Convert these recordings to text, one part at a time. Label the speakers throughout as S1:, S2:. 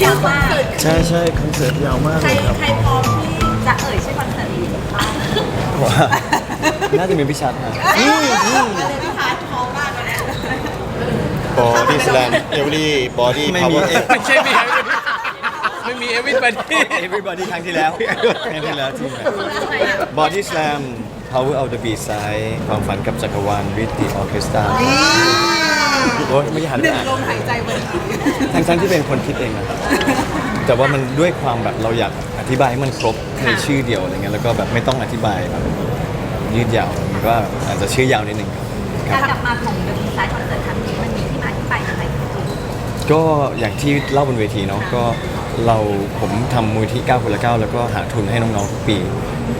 S1: ชื่อยาวมาก
S2: ใช่ใช่คอนเสิร์ตยาวมาก
S1: ใคร
S2: เลยครับ
S1: ใครพร้อมที่จะเอ่ยชื่อคอนเสิร์ตนี้บ้าง
S2: ว่าน่าจะเป็นพี่ชัดฮะ
S1: อืมอืมเลยพี่พาร์ทพร้อมมากเลยเนี่ย
S3: บอดี้สแลมเอเวอรี่บอดี้
S2: ไม่
S3: พาว
S2: มี
S3: เวอร์
S4: ไม่ใช่มีไม่มีเอวิสบันดี้
S2: everybody ครั้งที่แล้วครั้งที่แล้วที่แบบ Body Slam Power of the Beat Side ความฝันกับจักรวาล with the orchestra โอ้ยไม่หัน
S1: ห
S2: ไป
S1: นึ่ง
S2: อ่าน
S1: ลมหายใจบน
S2: ทั้งทั้งที่เป็นคนคิดเองนะแต่ว่ามันด้วยความแบบเราอยากอธิบายให้มันครบในชื่อเดียวอะไรเงี้ยแล้วก็แบบไม่ต้องอธิบายแบบยืดยาวมันก็อาจจะชื่อยาวนิดนึงครับ
S1: การกลับมาของเดอะบีไซด์คอนเสิร์ตครั้งนี้มันมีที่มาที่ไปยังไงจริง
S2: ก็อย่างที่เล่าบนเวทีเนาะก็เราผมทำมูลที่9คนละ9แล้วก็หาทุนให้น้องๆทุกปี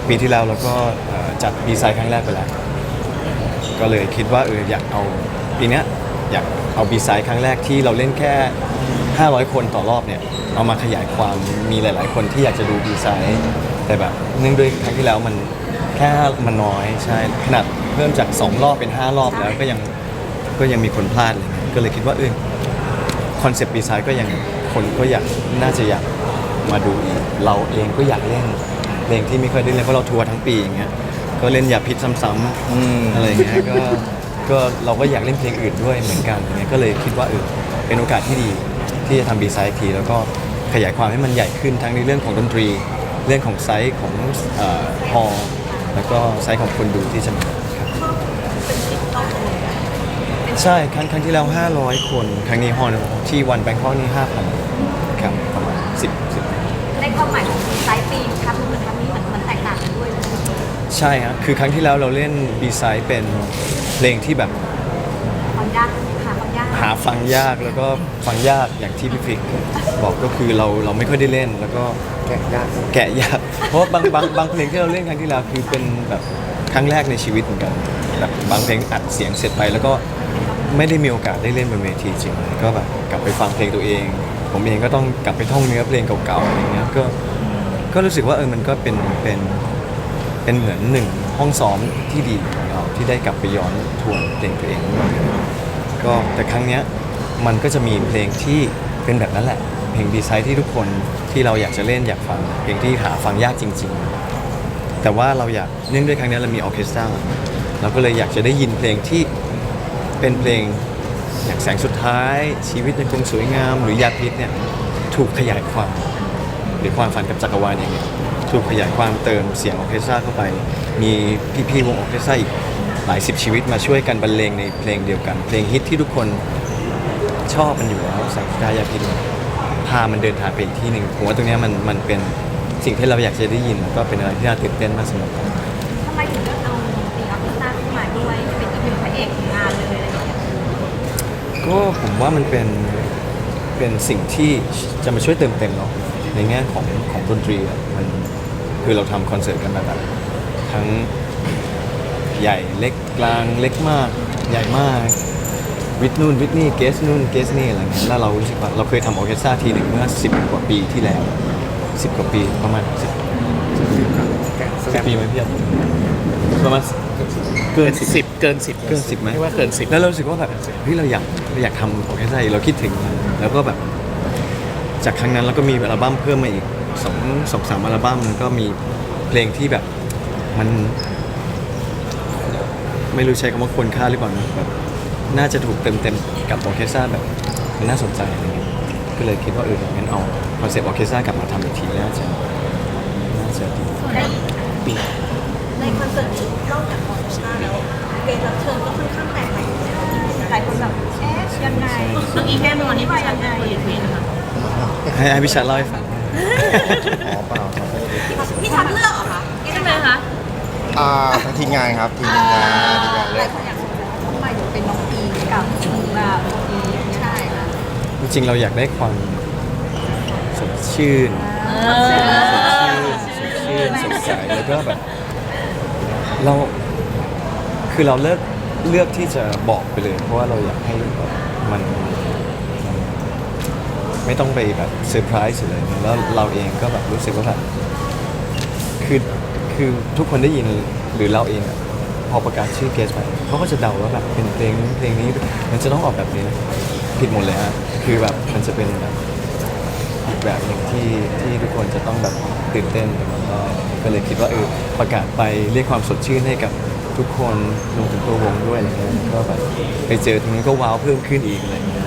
S2: ปีที่แล้วเราก็เอ่อจัดดีไซน์ครั้งแรกไปแล้ว ก็เลยคิดว่าเอออยากเอาปีเนี้ย อยากเอาบีไซด์ครั้งแรกที่เราเล่นแค่ 500 คนต่อรอบเนี่ย เอามาขยายความมีหลาย ๆ คนที่อยากจะดูบีไซด์แต่แบบเนื่องด้วยครั้งที่แล้วมันแค่มันน้อยใช่ขนาดเพิ่มจาก 2 รอบเป็น 5 รอบแล้วก็ยังก็ยังมีคนพลาดเลยก็เลยคิดว่าเออคอนเซปต์ดีไซน์ก็ยังคนก็อยากน่าจะอยากมาดูอีกเราเองก็อยากเล่นเพลงที่ไม่เคยได้เล่นเพราะเราทัวร์ทั้งปีอย่างเงี้ยก็เล่นอย่าพิษซ้ำๆอะไรอย่างเงี้ยก็ ก็เราก็อยากเล่นเพลงอื่นด้วยเหมือนกันเงี้ยก็เลยคิดว่าเออเป็นโอกาสที่ดีที่จะทำดีไซน์ทีแล้วก็ขยายความให้มันใหญ่ขึ้นทั้งในเรื่องของดนตรี เรื่องของไซส์ของฮอลแล้วก็ไซส์ของคนดูที่จะมาครับใช่ครั้งครั้งที่แล้ว 500 คนครั้งนี้ฮอนที่วันแบงคอกนี่5,000ครับประมาณ10 10
S1: ในความหมายของไซน์ปีนครับคือครั้งนี้เหมือนมันแตกต่างกันด้วย
S2: ใช่ครับคือครั้งที่แล้วเราเล่นบีไซด์เป็นเพลงที่แบบ
S1: ความยากค่ะความยาก
S2: หาฟังยากแล้วก็ฟังยากอย่างที่พี่ฟิกบอกก็คือเราเราไม่ค่อยได้เล่น แล้วก็
S3: แกะยาก
S2: แกะยาก เพราะว่าบางบางบางเพลงที่เราเล่นครั้งที่แล้วคือเป็นแบบครั้งแรกในชีวิตเหมือนกันแบบบางเพลงอัดเสียงเสร็จไปแล้วก็ไม่ได้มีโอกาสได้เล่นบนเวทีจริงก็แบบกลับไปฟังเพลงตัวเอง ผมเองก็ต้องกลับไปท่องเนื้อเพลงเก่าๆอะไรเงี้ยก็ก็รู้สึกว่าเออมันก็เป็นเป็น เป็นเหมือนหนึ่งห้องซ้อมที่ดีของเราที่ได้กลับไปย้อนทวนเพลงตัวเอง ก็แต่ครั้งเนี้ยมันก็จะมีเพลงที่เป็นแบบนั้นแหละ เพลงดีไซน์ที่ทุกคนที่เราอยากจะเล่นอยากฟัง เพลงที่หาฟังยากจริง ๆ แต่ว่าเราอยากเนื่องด้วยครั้งเนี้ยเรามีออร์เคสตราเราก็เลยอยากจะได้ยินเพลงที่เป็นเพลงอย่างแสงสุดท้ายชีวิตยังคงสวยงาม หรือยาพิษเนี่ยถูกขยายความหรือความฝันกับจักรวาลอย่างเงี้ย ถูกขยายความเติมเสียงออร์เคสตราเข้าไป มีพี่ๆวงออร์เคสตราอีกหลายสิบชีวิตมาช่วยกันบรรเลงในเพลงเดียวกัน เพลงฮิตที่ทุกคนชอบมันอยู่แล้วแสงสุดท้ายยาพิษเนี่ยพามันเดินทางไปอีกที่หนึ่งผมว่าตรงเนี้ยมันมันเป็นสิ่งที่เราอยากจะได้ยินแล้วก็เป็นอะไรที่น่าตื่นเต้นมากสำหรับผม
S1: ทำไมถึงเลือกเอาตีออฟฟิศต้าขึ้นมาด้วยเป็นอีกหนึ่งพระเอกของงานเลยอะไรอย่างเงี้ย
S2: ก็ผมว่ามันเป็นเป็นสิ่งที่จะมาช่วยเติมเต็มเนาะในแง่ของของดนตรีอะมัน คือเราทำคอนเสิร์ตกันมาแบบทั้งใหญ่เล็กกลางเล็กมาก ใหญ่มากวิทนู่นวิทนี่เกสนู่นเกสนี่อะไรเงี้ยแล้วเรารู้สึกว่าเราเคยทำออร์เคสตราทีหนึ่งเมื่อ10กว่าปีที่แล้ว10กว่าปีประมาณ10
S3: แกะส
S2: สิ
S3: แล
S2: บ
S3: ม
S2: ปีไหมพี่ครับประมาณเกินสิบ
S4: สิบเกินสิบ
S2: เกิน10ไหม
S4: ไม่ว่าเกินสิบ
S2: แล้วเรารู้สึกว่าแบบเฮ้ยเราอยากเราอยากทำออร์เคสตราอีกเราคิดถึงมันแล้วก็แบบ จากครั้งนั้นเราก็มีอัลบั้มเพิ่มมาอีก สองสองสามอัลบั้มก็มีเพลงที่แบบมัน ไม่รู้ใช้คำว่าควรค่าหรือเปล่านะแบบน่าจะถูกเติมเต็มกับออเคสตราแบบมันน่าสนใจอะไรเงี้ยก็เลยคิดว่าเอองั้นเอาคอนเซปต์ออเคสตรากลับมาทำอีกทีน่าจะน่าจะดี
S4: ปี
S1: ในคอนเสิร์ตนี้นอกจากออเคสตราแล้วเกมรับเชิญก็ค่อนข้างแปลกใหม่หลายคนแบบเอ๊ะยังไงเมื่อกี้แค่นอนนี่ว่ายังไงอย่างนี้นะคะ
S2: ให้ให้พี่ชัดเล่าให้ฟัง
S3: อ๋อเปล่าครับ
S1: พี่ทันเลือกเหรอคะใช่ไหมคะ
S3: อ่าทางทีมงานครับทีมงานทีมงาน
S1: ห
S3: เลื
S1: ลา
S3: อยก
S1: คนอยากรู้ว่าทำไมถึงเป็นน้องปีกับแบบปีใช่ค่ะ
S2: จริงๆเราอยากได้ความสดชื่นสดชื่นสดใสแล้วก็แบบเราคือเราเลือกเลือกที่จะบอกไปเลย เพราะว่าเราอยากให้แบบมันมัน ไม่ต้องไปแบบเซอร์ไพรส์เลยแล้วเราเองก็แบบรู้สึกว่าแบบคือคือทุกคนได้ยินหรือเราเองอะพอประกาศชื่อเกสไปเขาก็จะเดาว่าแบบเป็นเพลงเพลงนี้มันจะต้องออกแบบนี้ผิดหมดเลยฮะคือแบบมันจะเป็นแบบแบบหนึ่งที่ที่ทุกคนจะต้องแบบตื่นเต้นไปหมดได้ก็เลยคิดว่าเออประกาศไปเรียกความสดชื่นให้กับทุกคนรวมถึงตัววงด้วยอะไรเงี้ยก็แบบไปเจอตรงนั้นก็ว้าวเพิ่มขึ้นอีกอะไรเงี้ย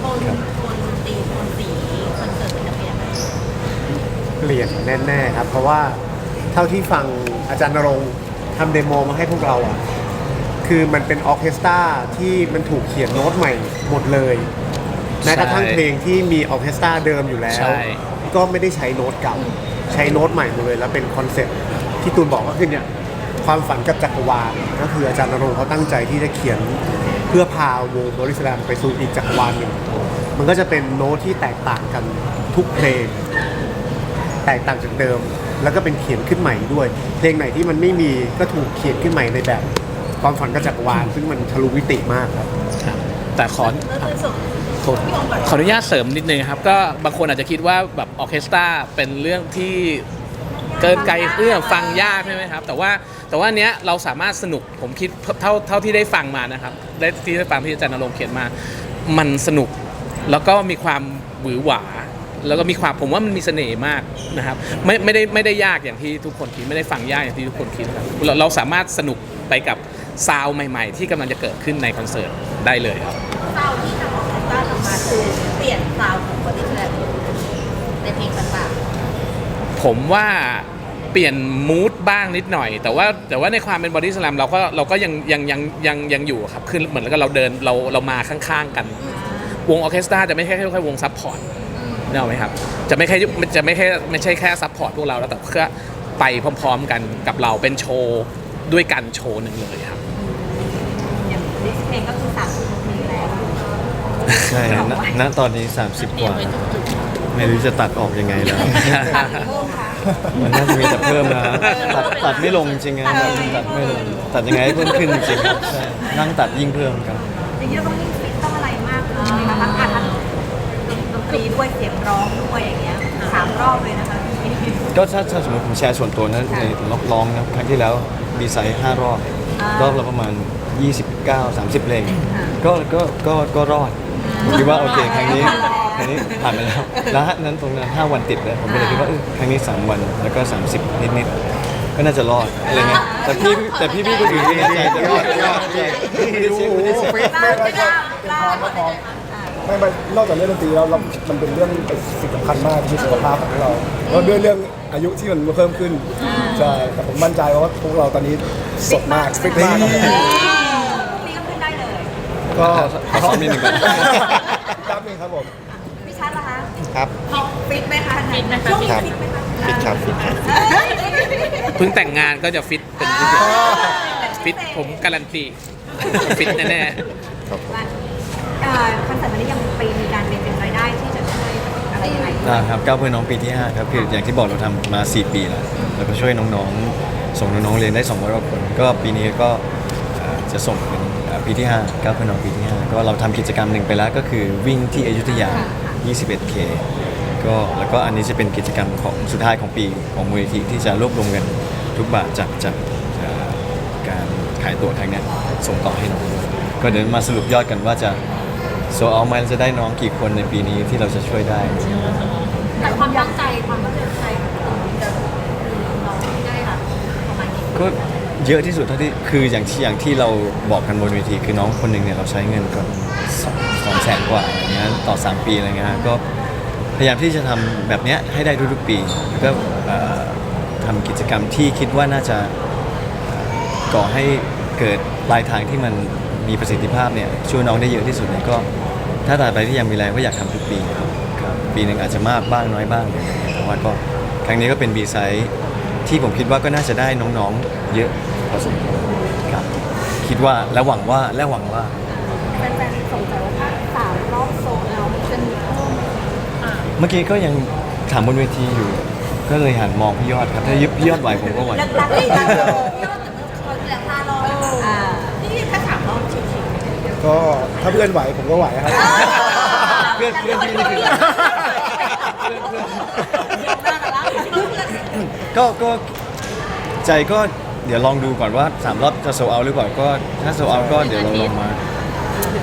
S1: โทนโทนตีโทนสีคอนเสิร์ตมันจะเปลี่ยนไหม
S5: เปลี่ยนแน่ๆครับ เพราะว่าเท่าที่ฟังอาจารย์นรงค์ทำเดโมมาให้พวกเราอะคือมันเป็นออร์เคสตราที่มันถูกเขียนโน้ตใหม่หมดเลยแม้กระทั่งเพลงที่มีออร์เคสตราเดิมอยู่แล้ว
S4: ใช่
S5: ก็ไม่ได้ใช้โน้ตเก่า ใช้โน้ตใหม่หมดเลย แล้วเป็นคอนเซ็ปต์ที่ตูนบอกก็คือเนี่ยความฝันกับจักรวาลก็คืออาจารย์นรงค์เขาตั้งใจที่จะเขียนเพื่อพาวงบริสแลมไปสู่อีกจักรวาลหนึ่งมันก็จะเป็นโน้ตที่แตกต่างกันทุกเพลง แตกต่างจากเดิม แล้วก็เป็นเขียนขึ้นใหม่ด้วย เพลงไหนที่มันไม่มีก็ถูกเขียนขึ้นใหม่ในแบบ ความฝันกับจักรวาลซึ่งมันทะลุมิติมากครับ
S4: ครับแต่ขอ
S1: แล้วในส่วน
S4: ขอขออนุญาตเสริมนิดนึงครับ ก็บางคนอาจจะคิดว่าแบบออร์เคสตราเป็นเรื่องที่เกินไกลเอื้อมฟังยากใช่ไหมครับ แต่ว่าแต่ว่าเนี้ยเราสามารถสนุกผมคิดเท่าเท่าที่ได้ฟังมานะครับได้ที่ได้ฟังที่อาจารย์นรงค์เขียนมา มันสนุกแล้วก็มีความหวือหวา แล้วก็มีความผมว่ามันมีเสน่ห์มากนะครับไม่ไม่ได้ไม่ได้ยากอย่างที่ทุกคนคิดไม่ได้ฟังยากอย่างที่ทุกคนคิดครับเราเราสามารถสนุกไปกับซาวด์ใหม่ ๆ ที่กำลังจะเกิดขึ้นในคอนเสิร์ตได้เลยครับ
S1: ซาวด์ที่ทางออร์เคสตราทำมาคือเปลี่ยนซาวด์ของบอดี้แลมในเพลงต่าง
S4: ผมว่าเปลี่ยนมูดบ้างนิดหน่อย แต่ว่าแต่ว่าในความเป็นบอดี้สแลมเราก็เราก็ยังยังยังยังยังอยู่ครับคือเหมือนกับเราเดินเราเรามาข้างๆกัน วงออร์เคสตราจะไม่ใช่แค่แค่วงซับพอร์ต นึกออกไหมครับ จะไม่แค่จะไม่แค่ไม่ใช่แค่ซับพอร์ตพวกเราแล้วแต่เพื่อไปพร้อม ๆ กันกับเราเป็นโชว์ด้วยกันโชว์หนึ่งเลยครับ
S1: ๆอย่างดิสเพลงก็คือสามสิบเพลงแล้ว
S2: ใช่ณณตอนนี้ 30 กว่า ไม่รู้จะตัดออกยังไงแล้ว
S1: ตัดเพิ่มค่ะ
S2: มันน่าจะมีแต่เพิ่มนะตัดตัดไม่ลงจริงๆนะตัดไม่ลงตัดยังไงให้เพิ่มขึ้นจริงๆครับใช่นั่งตัดยิ่งเพิ่มครับ
S1: จริงๆเราต้องยิ่ ตรีด้วยเสียงร้องด้วยอย่างเงี้ยสามรอบเลยนะคะ
S2: ก็ถ้าถ้าสมมติผมแชร์ส่วนตัวนะในร้องนะครั้งที่แล้วดีไซน์5รอบ รอบละประมาณ 29 30เพลงก็ก็ก็ก็รอดผมคิดว่าโอเคครั้งนี้ครั้งนี้ผ่านไปแล้วแล้วนั้นตรงนั้น5วันติดเลยผมก็เลยคิดว่าเออครั้งนี้ 3 วันแล้วก็ 30 นิดนิดๆก็น่าจะรอดอะไรเงี้ยแต่พี่แต่พี่พี่ก็ถือว่าใจจะรอดรอดใจไม่ได้เช็คไม่ได้เช็ค
S1: ไม่ไม่ไม่ไม่
S6: ไม่ไม่นอกจากเรื่องดนตรีแล้วเรามันเป็นเรื่องสิ่งสำคัญมากที่สุขภาพของเราแล้วด้วยเรื่องอายุที่มันเพิ่มขึ้นใช่แต่ผมมั่นใจว่าพวกเราตอนนี้สดมากฟิตมากครับผม
S1: นี่ก็ขึ้นได้เลย
S6: ก็
S2: ขอซ้อมนิดหนึ่งก่อน
S6: แป๊บนึงครับผม
S1: พี่ชัดล่ะคะ
S3: ครับ
S1: ฟิตไหมคะฟิตไหมคะช่วงนี้
S3: ครับ
S1: ฟิตไหมคะ
S3: ฟิตครับฟิตครับ
S4: เพิ่งแต่งงานก็จะฟิตเป็นฟิตผมการันตีฟิตแน่ๆ
S3: ครับผม
S1: เอ่อ คอนเสิร์ตวันนี้ยังไปมีการเป็นรายได้ที่จะช่วยอะไรยังไง
S2: นะครับก้าวเพื่อน้องปีที่5ครับคืออย่างที่บอกเราทำมา 4 ปีแล้วแล้วก็ช่วยน้องๆ ส่งน้องๆเรียนได้200กว่าคนก็ปีนี้ก็เอ่อจะส่งเป็นเอ่อปีที่5ก้าวเพื่อน้องปีที่ 5 ก็เราทำกิจกรรมหนึ่งไปแล้วก็คือวิ่งที่อยุธยา 21K ก็แล้วก็อันนี้จะเป็นกิจกรรมของสุดท้ายของปีของมูลนิธิที่จะรวบรวมเงินทุกบาทจากจากเอ่อการขายตั๋วครั้งเนี้ยส่งต่อให้น้องก็เดี๋ยวมาสรุปยอดกันว่าจะ โซเอาไหมจะได้น้องกี่คนในปีนี้ที่เราจะช่วยได้
S1: แต่ความตั้งใจความตั้งใจของเราจะน้องที่ได้รับประมาณนี้
S2: ก็เยอะที่สุดเท่าที่คืออย่างที่อย่างที่เราบอกกันบนเวทีคือน้องคนหนึ่งเนี่ยเราใช้เงินก่อนสองสองแสนกว่าอย่างเงี้ยต่อ 3 ปีอะไรเงี้ยฮะก็พยายามที่จะทำแบบเนี้ยให้ได้ทุกๆปีแล้วก็เอ่อทำกิจกรรมที่คิดว่าน่าจะเอ่อก่อให้เกิดปลายทางที่มันมีประสิทธิภาพเนี่ยช่วยน้องได้เยอะที่สุดเนี่ยก็ ถ้าตราบใดที่ยังมีแรงก็อยากทำทุกปีครับครับปีหนึ่งอาจจะมากบ้างน้อยบ้างอะไรเงี้ยแต่ว่าก็ครั้งนี้ก็เป็นบีไซส์ที่ผมคิดว่าก็น่าจะได้น้องๆ เยอะพอสมควรครับคิดว่าและหวังว่าและหวังว่า
S1: แฟนๆสงสัยว่าถ้าสามรอบโซนแล้วจะมีเพิ่ม
S2: เมื่อกี้ก็ยังถามบนเวทีอยู่ ก็เลยหันมองพี่ยอดครับ ถ้ายึบพี่ยอดไหวผมก็ไหว
S1: ก็
S6: ถ้าเพื่อนไหวผมก็ไหวครับ
S1: ๆ
S2: เพื่อนเพื่อนพี่นี่คือ ก็ก็ใจก็เดี๋ยวลองดูก่อนว่าสามรอบจะโซเอาหรือเปล่าก็ถ้าโซเอาก็เดี๋ยวเราลองมา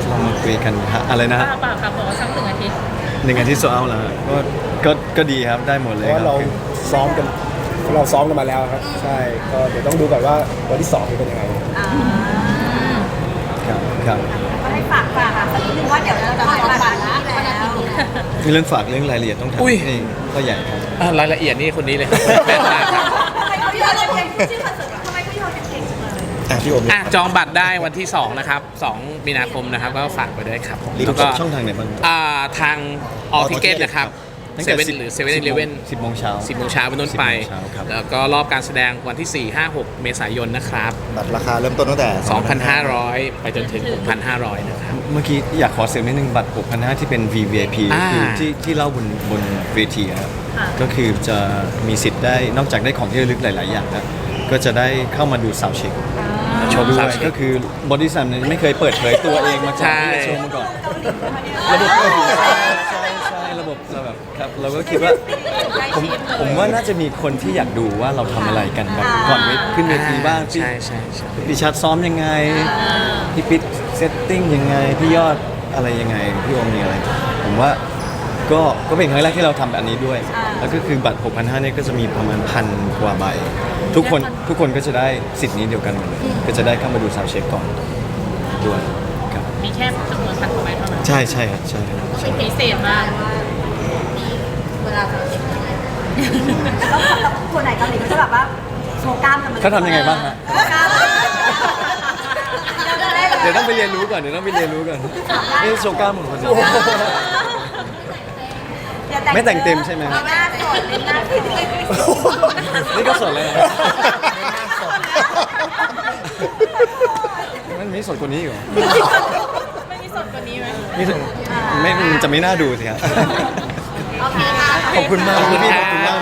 S2: ลองมาคุยกันฮะอะไรนะฮะ
S7: เปล่าค่ะบอกว่าสักหนึ่งอาทิตย์
S2: หนึ่งอาทิตย์โซเอาแล้วฮะก็ก็ก็ดีครับได้หมด
S6: เพ
S2: เลย
S6: ราะ
S2: ค
S6: ว่า
S2: รับ
S6: เราซ้อมกันเราซ้อมกันมาแล้วครับ ใช่ก็เดี๋ยวต้องดูก่อนว่าวันที่สองจะเป็นยังไง
S1: อ่า
S2: ครับครับ
S1: ก็ให้ฝากฝากค่ะสักนิดนึงว่าเดี๋ยวเราจะปล่อยบัตรแล้ว
S2: มีเรื่องฝากเรื่องรายละเอียดต้องถาม
S4: อุ้ย
S2: ให้ก็ใหญ่ครับ
S4: อะรายละเอียดนี่คนนี้เลยครับแม่นมากครับ
S1: ทำไมเขาพี่เราเก่งชื่อคอนเสิร์ตทำไมพี่เราเก่งจังเลย
S3: อะพี่โอม
S4: อะจองบัตรได้วันที่ 2 นะครับ 2 มีนาคมนะครับ ก็ฝากไปด้วยครับผม
S2: รีบ
S4: แล้วก็
S2: ช่องทางไหนบ้าง
S4: อ่าทางออทิเกตนะครับ
S2: ตั้ง
S4: เซ
S2: แต่
S4: เว่น
S2: 10
S4: หรือเซเว่นเลเว่น
S2: สิบโมงเช้า
S4: สิบโมงเช้าเป็นต้นไป
S2: 10โมงเช้าครับ
S4: แล้วก็รอบการแสดงวันที่ 4 5 6 เมษายนนะครับ
S3: บัตรราคาเริ่มต้นตั้งแต่
S4: 2,500 ไปจนถึง 6,500 นะครับ
S2: เมื่อกี้อยากขอเสริมนิดนึงบัตร 6,500 ที่เป็น VVIP
S4: อ่า
S2: คือที่ที่เล่าบนบนเวทีอะครับก็คือจะมีสิทธิ์ได้นอกจากได้ของที่ระลึกหลาย ๆ อย่างนะก็จะได้เข้ามาดูสาวเช็คโชว์ด้วย ก็คือบอดี้ซัมเนี่ยไม่เคยเปิดเผยตัวเองมาก่อน
S4: ใช่
S2: ที่จะโชว์มาก่อน
S1: เกาหลีนะคะเนี่ย
S2: ระบบใช่ใช่ระบบ เราแบบครับเราก็คิดว่าผมผมว่าน่าจะมีคนที่อยากดูว่าเราทำอะไรกันแบบก่อนเวทขึ้นเวทีบ้างพี่
S4: ใช่ใช่ใช่
S2: พี่ชัดซ้อมยังไงพี่ปิ๊ดเซตติ้งยังไงพี่ยอดอะไรยังไงพี่โอมมีอะไร ผมว่าก็ก็เป็นครั้งแรกที่เราทำแบบนี้ด้วย แล้วก็คือบัตร 6,500เนี่ยก็จะมีประมาณพันกว่าใบ ทุกคนทุกคนก็จะได้สิทธิ์นี้เดียวกันหมดเลยก็จะได้เข้ามาดูซาวด์เช็คก่อนด้วยครับ
S7: มีแค่จำนวนพันกว่าใบเท่านั้น
S2: ใช่ใช่ครับใช่
S7: ก็เป็นพิเศษมาก
S1: เว ลาเราเช็คยังไงแล้วแล้วคนไหนเกาหลีก็จะแบบว่าโชว์กล้ามกันมา
S2: เขาทำยังไงบ้างฮะ
S1: โชว์กล้ามได้เลย
S2: เดี๋ยวต้องไปเรียนรู้ก่อน เดี๋ยวต้องไปเรียนรู้ก่อนนี่โชว์กล้ามของคนนี้ ไม่แต่งเต็มใช่ไหม
S1: หน้าสดเลยหน้าสด
S2: นี่ก็สดเลยนะมันมีสดกว่านี้อยู่เหรอ
S7: ไม่มีสดกว่านี้ไหม
S2: นี่ไม่ มันจะไม่น่าดูสิครับ
S1: โอเคค่ะ
S2: ขอบคุณมาก
S4: ขอบคุณ
S2: พี่ขอบคุณมาก